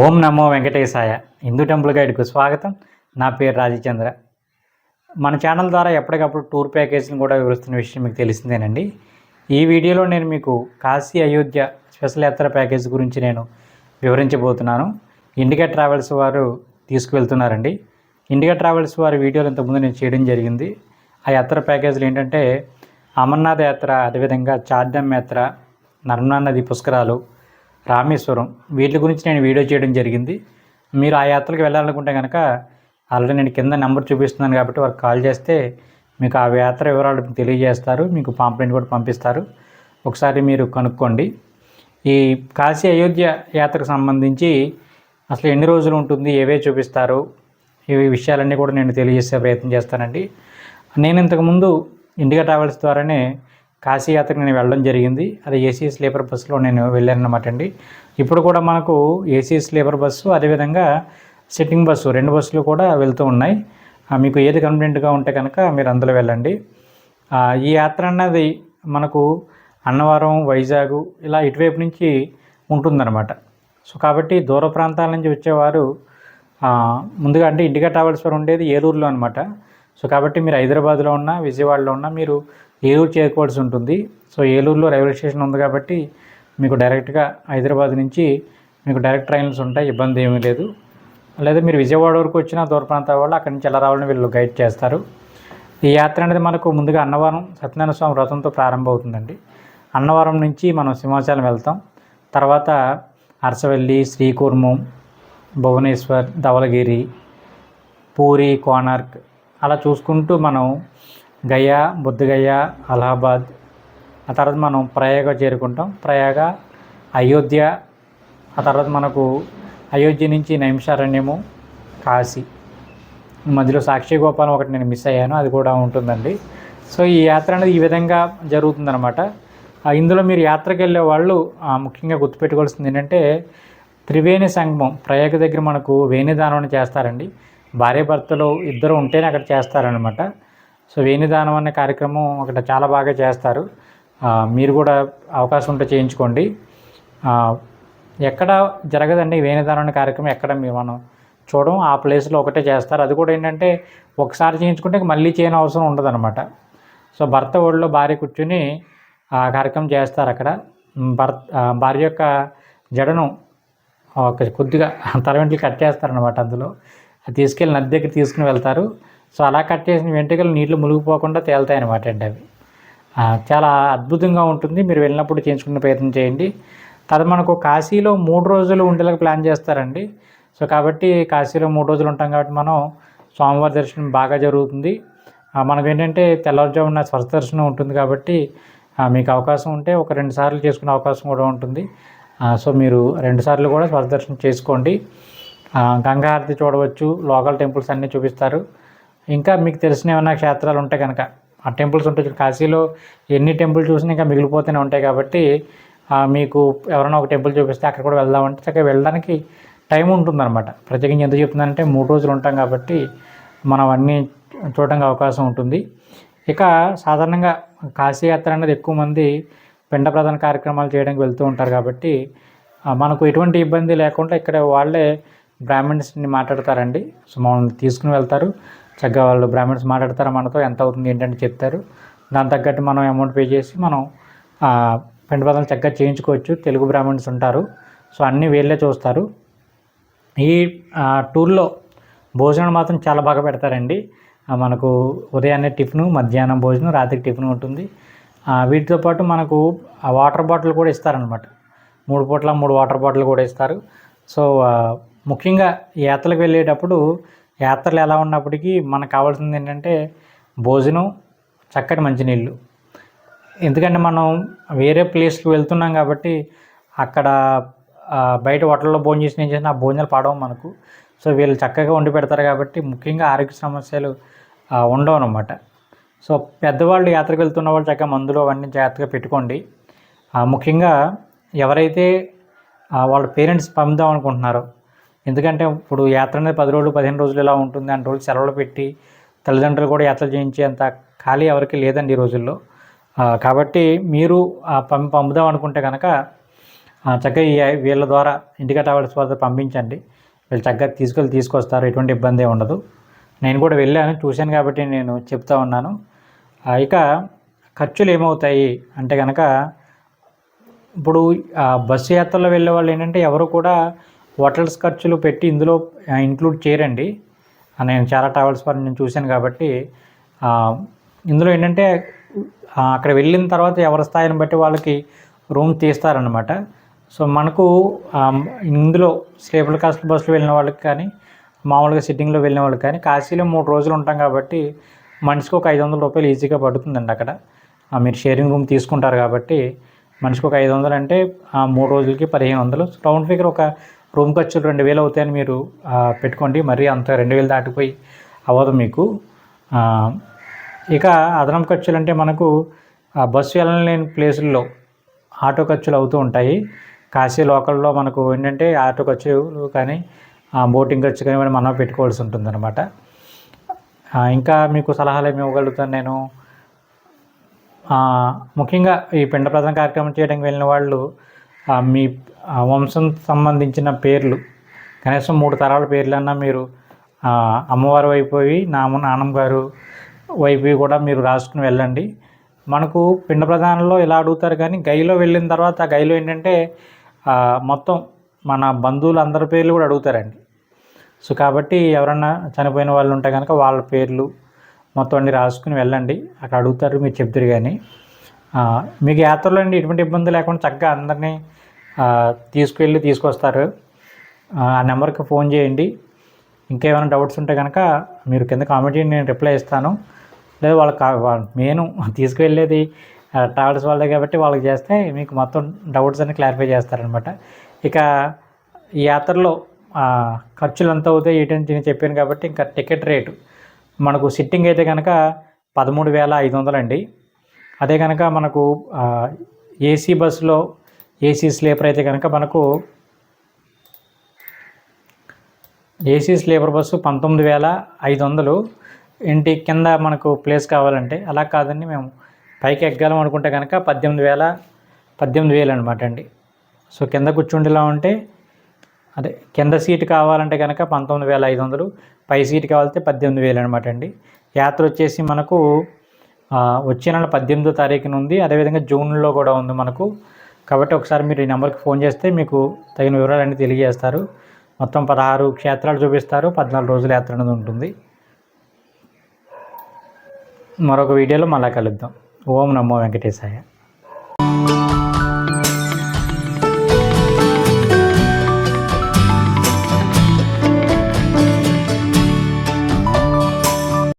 ఓం నమో వెంకటేశాయ Hindu temple గైడ్కు స్వాగతం. నా పేరు రాజచంద్ర. మన ఛానల్ ద్వారా ఎప్పటికప్పుడు టూర్ ప్యాకేజీని కూడా వివరిస్తున్న విషయం మీకు తెలిసిందేనండి. ఈ వీడియోలో నేను మీకు కాశీ అయోధ్య స్పెషల్ యాత్ర ప్యాకేజ్ గురించి నేను వివరించబోతున్నాను. ఇండిగా ట్రావెల్స్ వారు తీసుకువెళ్తున్నారండి. ఇండిగా ట్రావెల్స్ వారి వీడియోలు ఇంతకుముందు నేను చేయడం జరిగింది. ఆ యాత్ర ప్యాకేజీలు ఏంటంటే అమర్నాథ్ యాత్ర అదేవిధంగా చార్ధమ్ యాత్ర నర్మనా నది పుష్కరాలు రామేశ్వరం. వీటి గురించి నేను వీడియో చేయడం జరిగింది. మీరు ఆ యాత్రలకు వెళ్ళాలనుకుంటే కనుక ఆల్రెడీ నేను కింద నెంబర్ చూపిస్తున్నాను కాబట్టి వారికి కాల్ చేస్తే మీకు ఆ యాత్ర వివరాలు మీకు తెలియజేస్తారు. మీకు పాంప్లెంట్ కూడా పంపిస్తారు. ఒకసారి మీరు కనుక్కోండి. ఈ కాశీ అయోధ్య యాత్రకు సంబంధించి అసలు ఎన్ని రోజులు ఉంటుంది? ఏవే చూపిస్తారు? ఈ విషయాలన్నీ కూడా నేను తెలియజేసే ప్రయత్నం చేస్తానండి. నేను ఇంతకుముందు ఇండిగా ట్రావెల్స్ ద్వారానే కాశీయాత్రకు నేను వెళ్ళడం జరిగింది. అది ఏసీ స్లీపర్ బస్సులో నేను వెళ్ళాను అండి. ఇప్పుడు కూడా మనకు ఏసీ స్లీపర్ బస్సు అదేవిధంగా సిట్టింగ్ బస్సు రెండు బస్సులు కూడా వెళ్తూ ఉన్నాయి. మీకు ఏది కన్వీనియంట్గా ఉంటే కనుక మీరు అందులో వెళ్ళండి. ఈ యాత్ర అన్నది మనకు అన్నవరం వైజాగ్ ఇలా ఇటువైపు నుంచి ఉంటుందన్నమాట. సో కాబట్టి దూర ప్రాంతాల నుంచి వచ్చేవారు ముందుగా అంటే ఇండిగా ట్రావెల్స్ వారు ఉండేది ఏలూరులో అనమాట సో కాబట్టి మీరు హైదరాబాద్లో ఉన్నా విజయవాడలో ఉన్నా మీరు ఏలూరు చేరుకోవాల్సి ఉంటుంది. సో ఏలూరులో రైల్వే స్టేషన్ ఉంది కాబట్టి మీకు డైరెక్ట్గా హైదరాబాద్ నుంచి మీకు డైరెక్ట్ ట్రైన్స్ ఉంటాయి. ఇబ్బంది ఏమీ లేదు. లేదా మీరు విజయవాడ వరకు వచ్చిన దూర ప్రాంతాల వాళ్ళు అక్కడి నుంచి ఎలా రావాలని వీళ్ళు గైడ్ చేస్తారు. ఈ యాత్ర అనేది మనకు ముందుగా అన్నవరం సత్యనారాయణ స్వామి వ్రతంతో ప్రారంభమవుతుందండి. అన్నవరం నుంచి మనం సింహాచలం వెళ్తాం. తర్వాత అరసవల్లి శ్రీకూర్మం భువనేశ్వర్ ధవలగిరి పూరి కోనార్క్ అలా చూసుకుంటూ మనం గయా బుద్ధగయ అలహాబాద్. ఆ తర్వాత మనం ప్రయాగ చేరుకుంటాం. ప్రయాగ అయోధ్య. ఆ తర్వాత మనకు అయోధ్య నుంచి నైమిషారణ్యము కాశీ. మధ్యలో సాక్షి గోపాలం ఒకటి నేను మిస్ అయ్యాను. అది కూడా ఉంటుందండి. సో ఈ యాత్ర అనేది ఈ విధంగా జరుగుతుందన్నమాట. ఇందులో మీరు యాత్రకు వెళ్ళే వాళ్ళు ఆ, ముఖ్యంగా గుర్తుపెట్టుకోవాల్సింది ఏంటంటే త్రివేణి సంగమం ప్రయాగ దగ్గర మనకు వేణిదానం చేస్తారండి. భార్య భర్తలు ఇద్దరు ఉంటేనే అక్కడ చేస్తారనమాట సో వేణిదానం అనే కార్యక్రమం అక్కడ చాలా బాగా చేస్తారు. మీరు కూడా అవకాశం ఉంటే చేయించుకోండి. ఎక్కడ జరగదండి వేణిదానం అనే కార్యక్రమం ఎక్కడ మీ మనం చూడడం ఆ ప్లేస్లో ఒకటే చేస్తారు. అది కూడా ఏంటంటే ఒకసారి చేయించుకుంటే మళ్ళీ చేయని అవసరం ఉండదన్నమాట. సో భర్త ఒడిలో భార్య కూర్చుని ఆ కార్యక్రమం చేస్తారు అక్కడ. భర్త భార్య యొక్క జడను ఒక కొద్దిగా తల వెంట్రుకలు కట్ చేస్తారనమాట అందులో. తీసుకెళ్ళి నది దగ్గర తీసుకుని వెళ్తారు. సో అలా కట్ చేసిన వెంట్రుకలు నీళ్ళు మునిగిపోకుండా తేలుతాయి అనమాట అండి అవి. చాలా అద్భుతంగా ఉంటుంది. మీరు వెళ్ళినప్పుడు చేయించుకునే ప్రయత్నం చేయండి. తర్వాత మనకు కాశీలో మూడు రోజులు ఉండేలాగా ప్లాన్ చేస్తారండి. సో కాబట్టి కాశీలో మూడు రోజులు ఉంటాం కాబట్టి మనం స్వామివారి దర్శనం బాగా జరుగుతుంది. మనకు ఏంటంటే తెల్లవారుజామున స్వస్థ దర్శనం ఉంటుంది కాబట్టి మీకు అవకాశం ఉంటే ఒక రెండు సార్లు చేసుకునే అవకాశం కూడా ఉంటుంది. సో మీరు రెండు సార్లు కూడా స్వస్థ దర్శనం చేసుకోండి. ఆ, గంగా హారతి చూడవచ్చు. లోకల్ టెంపుల్స్ అన్నీ చూపిస్తారు. ఇంకా మీకు తెలిసిన ఏమైనా క్షేత్రాలు ఉంటే కనుక ఆ టెంపుల్స్ ఉంటాయి కాశీలో ఎన్ని టెంపుల్ చూసినా ఇంకా మిగిలిపోతూనే ఉంటాయి కాబట్టి మీకు ఎవరైనా ఒక టెంపుల్ చూపిస్తే అక్కడ కూడా వెళ్దామంటే చక్కగా వెళ్ళడానికి టైం ఉంటుందన్నమాట. ప్రత్యేకించి ఎందుకు చెప్తున్నానంటే మూడు రోజులు ఉంటాం కాబట్టి మనం అన్నీ చూడడానికి అవకాశం ఉంటుంది. ఇక సాధారణంగా కాశీయాత్ర అనేది ఎక్కువ మంది పిండ ప్రధాన కార్యక్రమాలు చేయడానికి వెళ్తూ ఉంటారు కాబట్టి మనకు ఎటువంటి ఇబ్బంది లేకుండా ఇక్కడ వాళ్ళే బ్రాహ్మణ్స్ని మాట్లాడతారండి. సో మమ్మల్ని తీసుకుని వెళ్తారు. చక్కగా వాళ్ళు బ్రాహ్మణ్స్ మాట్లాడతారు మనతో? ఎంత అవుతుంది ఏంటంటే చెప్తారు. దాని తగ్గట్టు మనం అమౌంట్ పే చేసి మనం ఆ, పదాలు చక్కగా చేయించుకోవచ్చు. తెలుగు బ్రాహ్మణ్స్ ఉంటారు. సో అన్నీ వీళ్ళే చూస్తారు. ఈ టూర్లో భోజనం మాత్రం చాలా బాగా పెడతారండి. మనకు ఉదయాన్నే టిఫిన్ మధ్యాహ్నం భోజనం రాత్రికి టిఫిన్ ఉంటుంది. వీటితో పాటు మనకు ఆ వాటర్ బాటిల్ కూడా ఇస్తారనమాట మూడు పూట్ల మూడు వాటర్ బాటిల్ కూడా ఇస్తారు. సో ముఖ్యంగా యాత్రలకు వెళ్ళేటప్పుడు యాత్రలు ఎలా ఉన్నప్పటికీ మనకు కావాల్సింది ఏంటంటే భోజనం చక్కటి మంచినీళ్ళు. ఎందుకంటే మనం వేరే ప్లేస్కి వెళ్తున్నాం కాబట్టి అక్కడ బయట హోటల్లో భోజనం చేసిన ఏం చేసినా ఆ భోజనాలు పాడవు మనకు. సో వీళ్ళు చక్కగా వండి పెడతారు కాబట్టి ముఖ్యంగా ఆరోగ్య సమస్యలు ఉండవు అనమాట సో పెద్దవాళ్ళు యాత్రకు వెళ్తున్న వాళ్ళు చక్కగా మందులు అవన్నీ జాగ్రత్తగా పెట్టుకోండి. ముఖ్యంగా ఎవరైతే వాళ్ళ పేరెంట్స్ పంపుదాం అనుకుంటున్నారో ఎందుకంటే ఇప్పుడు యాత్ర అనేది పది రోజులు పదిహేను రోజులు ఇలా ఉంటుంది. అంటే రోజులు సెలవులు పెట్టి తల్లిదండ్రులు కూడా యాత్ర చేయించేంత ఖాళీ ఎవరికి లేదండి ఈ రోజుల్లో. కాబట్టి మీరు పంపి పంపుదాం అనుకుంటే కనుక చక్కగా ఈ వీళ్ళ ద్వారా ఇండికా ట్రావెల్స్ ద్వారా పంపించండి. వీళ్ళు చక్కగా తీసుకెళ్ళి తీసుకొస్తారు. ఎటువంటి ఇబ్బంది ఉండదు. నేను కూడా వెళ్ళాను చూశాను కాబట్టి నేను చెప్తా ఉన్నాను. ఇక ఖర్చులు ఏమవుతాయి అంటే కనుక ఇప్పుడు బస్సు యాత్రలో వెళ్ళే వాళ్ళు ఏంటంటే ఎవరు కూడా హోటల్స్ ఖర్చులు పెట్టి ఇందులో ఇంక్లూడ్ చేయరండి. నేను చాలా ట్రావెల్స్ వారిని నేను చూశాను కాబట్టి ఇందులో ఏంటంటే అక్కడ వెళ్ళిన తర్వాత ఎవరి స్థాయిని బట్టి వాళ్ళకి రూమ్ తీస్తారనమాట సో మనకు ఇందులో స్లీపర్ కాస్ట్ బస్సులో వెళ్ళిన వాళ్ళకి కానీ మామూలుగా సిట్టింగ్లో వెళ్ళిన వాళ్ళకి కానీ కాశీలో మూడు రోజులు ఉంటాం కాబట్టి మనిషికి ఒక ఐదు వందల రూపాయలు ఈజీగా పడుతుందండి అక్కడ. మీరు షేరింగ్ రూమ్ తీసుకుంటారు కాబట్టి మనిషికి ఒక ఐదు వందలు అంటే ఆ మూడు రోజులకి పదిహేను వందలు. రౌండ్ ఫిగర్ ఒక రూమ్ ఖర్చులు రెండు వేలు అవుతాయని మీరు పెట్టుకోండి. మరీ అంత రెండు వేలు దాటిపోయి అవ్వదు మీకు. ఇక అదనపు ఖర్చులు అంటే మనకు బస్సు వెళ్ళలేని ప్లేసుల్లో ఆటో ఖర్చులు అవుతూ ఉంటాయి. కాశీ లోకల్లో మనకు ఏంటంటే ఆటో ఖర్చులు కానీ బోటింగ్ ఖర్చు కానీ మనం పెట్టుకోవాల్సి ఉంటుందన్నమాట. ఇంకా మీకు సలహాలు ఏమి ఇవ్వగలుగుతాను నేను? ముఖ్యంగా ఈ పిండ ప్రధాన కార్యక్రమం చేయడానికి వెళ్ళిన వాళ్ళు మీ వంశం సంబంధించిన పేర్లు కనీసం మూడు తరాల పేర్లన్నా మీరు అమ్మవారి వైపు పోయి నామ నాన్నమ్మ గారు వైపు కూడా మీరు రాసుకుని వెళ్ళండి. మనకు పిండ ప్రధానంలో ఇలా అడుగుతారు కానీ గైలో వెళ్ళిన తర్వాత ఆ గైలో ఏంటంటే మొత్తం మన బంధువులు అందరి పేర్లు కూడా అడుగుతారండి. సో కాబట్టి ఎవరన్నా చనిపోయిన వాళ్ళు ఉంటే కనుక వాళ్ళ పేర్లు మొత్తం అన్ని రాసుకుని వెళ్ళండి. అక్కడ అడుగుతారు మీరు చెప్తారు కానీ. మీకు యాత్రలో అండి ఎటువంటి ఇబ్బంది లేకుండా చక్కగా అందరినీ తీసుకువెళ్ళి తీసుకొస్తారు. ఆ నెంబర్కి ఫోన్ చేయండి. ఇంకేమైనా డౌట్స్ ఉంటే కనుక మీరు కింద కామెంట్ చేయండి నేను రిప్లై ఇస్తాను. లేదా వాళ్ళకి మెయిన్ తీసుకువెళ్ళేది ట్రావెల్స్ వాళ్ళే కాబట్టి వాళ్ళకి చేస్తే మీకు మొత్తం డౌట్స్ అన్ని క్లారిఫై చేస్తారనమాట. ఇక ఈ యాత్రలో ఖర్చులు ఎంత అవుతాయి ఏంటని నేను చెప్పాను కాబట్టి ఇంకా టికెట్ రేటు మనకు సిట్టింగ్ అయితే కనుక పదమూడు వేల ఐదు వందలండి. అదే కనుక మనకు ఏసీ బస్సులో ఏసీ స్లీపర్ అయితే కనుక మనకు ఏసీ స్లీపర్ బస్సు పంతొమ్మిది వేల ఐదు వందలు ఇంటి కింద మనకు ప్లేస్ కావాలంటే అలా కాదండి మేము పైకి ఎక్కగలం అనుకుంటే కనుక పద్దెనిమిది వేల పద్దెనిమిది వేలు అనమాట అండి. సో కింద కూర్చుండేలా ఉంటే అదే కింద సీటు కావాలంటే కనుక పంతొమ్మిది వేల ఐదు వందలు పై సీటు కావాలంటే పద్దెనిమిది వేలు అనమాట అండి. యాత్ర వచ్చేసి మనకు వచ్చే నెల పద్దెనిమిదో తారీఖున ఉంది అదేవిధంగా జూన్లో కూడా ఉంది మనకు. కాబట్టి ఒకసారి మీరు ఈ నెంబర్కి ఫోన్ చేస్తే మీకు తగిన వివరాలన్నీ తెలియజేస్తారు. మొత్తం పదహారు క్షేత్రాలు చూపిస్తారు. పద్నాలుగు రోజుల యాత్ర అనేది ఉంటుంది. మరొక వీడియోలో మళ్ళా కలుద్దాం. ఓం నమో వెంకటేశాయ.